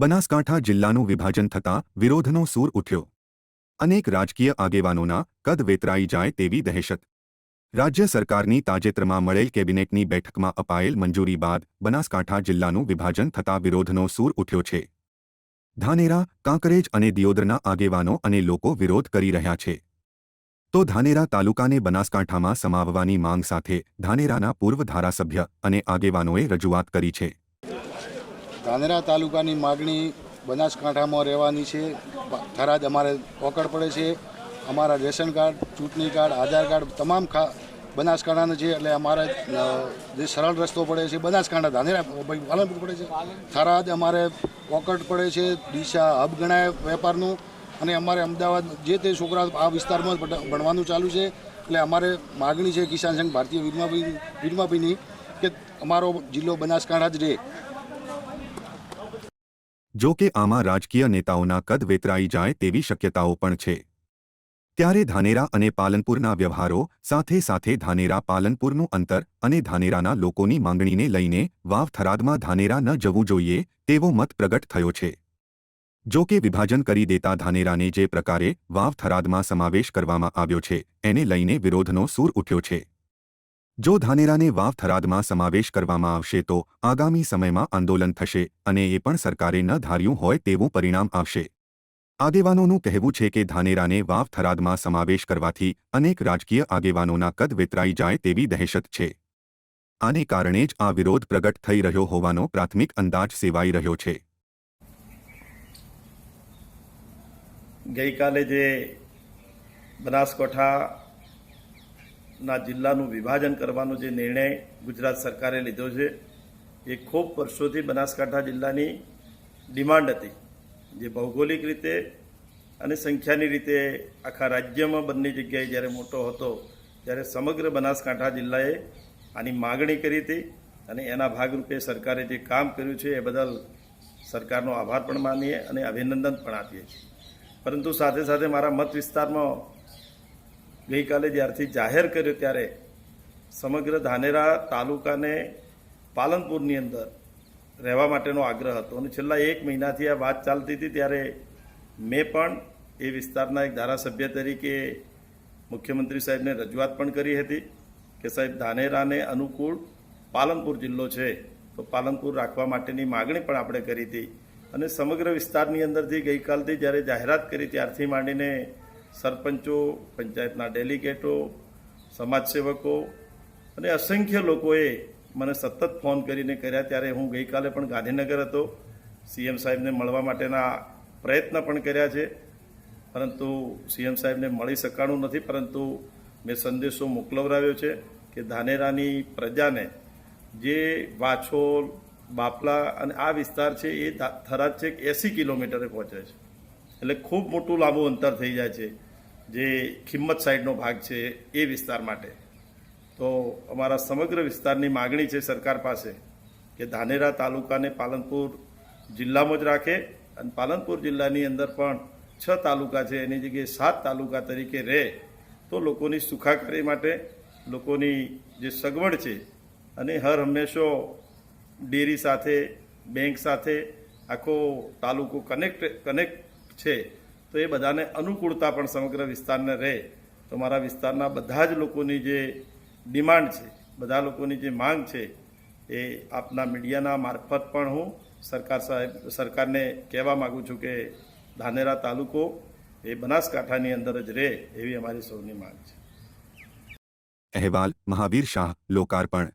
બનાસકાંઠા જિલ્લાનું વિભાજન થતાં વિરોધનો સૂર ઉઠ્યો. અનેક રાજકીય આગેવાનોના કદ વેતરાઈ જાય તેવી દહેશત. રાજ્ય સરકારની તાજેતરમાં મળેલ કેબિનેટની બેઠકમાં અપાયેલ મંજૂરી બાદ બનાસકાંઠા જિલ્લાનું વિભાજન થતાં વિરોધનો સૂર ઉઠ્યો છે. ધાનેરા, કાંકરેજ અને દિયોદરના આગેવાનો અને લોકો વિરોધ કરી રહ્યા છે. તો ધાનેરા તાલુકાને બનાસકાંઠામાં સમાવવાની માંગ સાથે ધાનેરાના પૂર્વ ધારાસભ્ય અને આગેવાનોએ રજૂઆત કરી છે. ધાનેરા તાલુકાની માગણી બનાસકાંઠામાં રહેવાની છે. થરાદ અમારે ઓકળ પડે છે. અમારા રેશન કાર્ડ, ચૂંટણી કાર્ડ, આધાર કાર્ડ તમામ ખા, બનાસકાંઠાના છે એટલે અમારે જે સરળ રસ્તો પડે છે, બનાસકાંઠા ધાનેરા પાલનપુર પડે છે. થરાદ અમારે ઓકટ પડે છે દિશા હબ ગણાય વેપારનું અને અમારે અમદાવાદ જે તે છોકરા આ વિસ્તારમાં ભણવાનું ચાલુ છે એટલે અમારે માગણી છે કિસાન સંઘ ભારતીય વીરમાભાઈ વીરમાભાઈની કે અમારો જિલ્લો બનાસકાંઠા જ રહે. જો કે આમાં રાજકીય નેતાઓના કદ વેતરાઈ જાય તેવી શક્યતાઓ પણ છે. ત્યારે ધાનેરા અને પાલનપુરના વ્યવહારો સાથે સાથે ધાનેરા પાલનપુરનું અંતર અને ધાનેરાના લોકોની માંગણીને લઈને વાવ થરાદમાં ધાનેરા ન જવું જોઈએ તેવો મત પ્રગટ થયો છે. જો કે વિભાજન કરી દેતા ધાનેરાને જે પ્રકારે વાવ થરાદમાં સમાવેશ કરવામાં આવ્યો છે, એને લઈને વિરોધનો સૂર ઉઠ્યો છે. જો ધાનેરાને વાવ થરાદમાં સમાવેશ કરવામાં આવશે તો આગામી સમયમાં આંદોલન થશે અને એ પણ સરકારે ન ધાર્યું હોય તેવું પરિણામ આવશે. આગેવાનોનું કહેવું છે કે ધાનેરાને વાવ થરાદમાં સમાવેશ કરવાથી અનેક રાજકીય આગેવાનોના કદ વેતરાઈ જાય તેવી દહેશત છે. આને કારણે જ આ વિરોધ પ્રગટ થઈ રહ્યો હોવાનો પ્રાથમિક અંદાજ સેવાઈ રહ્યો છે. ગઈકાલે જે બનાસકાંઠાના જિલ્લાનું વિભાજન કરવાનો જે નિર્ણય ગુજરાત સરકારે લીધો છે, એ ખૂબ વર્ષોથી બનાસકાંઠા જિલ્લાની ડિમાન્ડ હતી. જે ભૌગોલિક રીતે અને સંખ્યાની રીતે આખા રાજ્યમાં બંને જગ્યાએ જ્યારે મોટો હતો, ત્યારે સમગ્ર બનાસકાંઠા જિલ્લાએ આની માગણી કરી હતી અને એના ભાગરૂપે સરકારે જે કામ કર્યું છે, એ બદલ સરકારનો આભાર પણ માનીએ અને અભિનંદન પણ આપીએ છીએ. પરંતુ સાથે સાથે મારા મત વિસ્તારમાં ગઈકાલે જ્યારથી જાહેર કર્યો ત્યારે સમગ્ર ધાનેરા તાલુકાને પાલનપુરની અંદર રહેવા માટેનો આગ્રહ હતો. અને છેલ્લા એક મહિનાથી આ વાત ચાલતી હતી ત્યારે મેં પણ એ વિસ્તારના એક ધારાસભ્ય તરીકે મુખ્યમંત્રી સાહેબને રજૂઆત પણ કરી હતી કે સાહેબ, ધાનેરાને અનુકૂળ પાલનપુર જિલ્લો છે, તો પાલનપુર રાખવા માટેની માગણી પણ આપણે કરી હતી. અને સમગ્ર વિસ્તારની અંદરથી ગઈકાલથી જ્યારે જાહેરાત કરી ત્યારથી માંડીને સરપંચો, પંચાયતના ડેલિગેટો, સમાજસેવકો અને અસંખ્ય લોકોએ મને સતત ફોન કરીને કર્યા. ત્યારે હું ગઈકાલે પણ ગાંધીનગર હતો. સીએમ સાહેબને મળવા માટેના પ્રયત્ન પણ કર્યા છે. પરંતુ સીએમ સાહેબને મળી શકાણું નથી. પરંતુ મેં સંદેશો મોકલવરાવ્યો છે કે ધાનેરાની પ્રજાને જે વાછોલ, બાપલા અને આ વિસ્તાર છે એ થરાદ છેક એંસી કિલોમીટરે પહોંચે છે. એટલે ખૂબ મોટું લાંબુ અંતર થઈ જાય છે, જે ખિંમત સાઈડનો ભાગ છે એ વિસ્તાર માટે. તો અમારા સમગ્ર વિસ્તારની માગણી છે સરકાર પાસે કે ધાનેરા તાલુકાને પાલનપુર જિલ્લામાં જ રાખે અને પાલનપુર જિલ્લાની અંદર પણ છ તાલુકા છે, એની જગ્યાએ સાત તાલુકા તરીકે રહે, તો લોકોની સુખાકારી માટે લોકોની જે સગવડ છે અને હર હંમેશો ડેરી સાથે, બેંક સાથે આખો તાલુકો કનેક્ટ કનેક્ટ છે, તો એ બધાને અનુકૂળતા પણ સમગ્ર વિસ્તારને રહે. તો મારા વિસ્તારના બધા જ લોકોની જે ડિમાન્ડ છે, બધા લોકોની જે માંગ છે, એ આપના મીડિયાના મારફત પણ હું સરકાર સાહેબ, સરકારને કહેવા માગું છું કે ધાનેરા તાલુકો એ બનાસકાંઠાની અંદર જ રહે એવી અમારી સૌની માંગ છે. અહેવાલ, મહાવીર શાહ, લોકાર્પણ.